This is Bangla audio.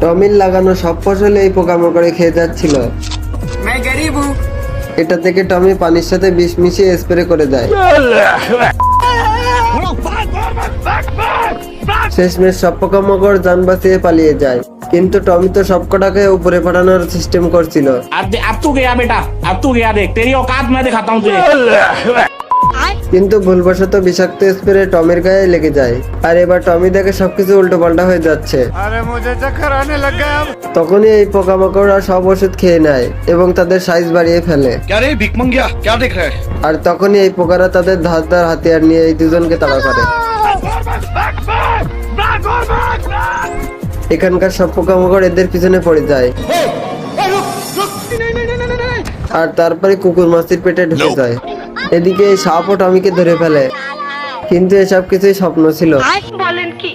টমির লাগানো সব ফসলে এই পোকামাকড়ে খেয়ে যাচ্ছিল। এটা থেকে টমি পানির সাথে বিষ মিশিয়ে স্প্রে করে দেয়। শেষমেশ সব পোকামাকড় যান বাঁচিয়ে পালিয়ে যায়। কিন্তু টমি তো সবকটাকে উপরে পাঠানোর সিস্টেম করছিল। আর তু গেয়া বেটা আর গেয়া দেখ তেরিও কাজ মে কিন্তু ভুলবশত বিষাক্ত স্প্রে টমির গায়ে লেগে যায়। আর এবার টমি দেখে সবকিছু উল্টো পাল্টা হয়ে যাচ্ছে। তখনই এই পোকামাকড়রা সব ওষুধ খেয়ে নেয় এবং তাদের সাইজ বাড়িয়ে ফেলে। আর তখনই এই পোকারা তাদের ধার ধার হাতিয়ার নিয়ে এই দুজনকে তাড়া করে। এখানকার সব পোকামাকড় এদের পিছনে পড়ে যায়। আর তারপরে কুকুর মাছির পেটে ঢুকে যায়। এদিকে সাপ সাপও টমিকে ধরে ফেলে। কিন্তু এসব কিছুই স্বপ্ন ছিল। বলেন কি?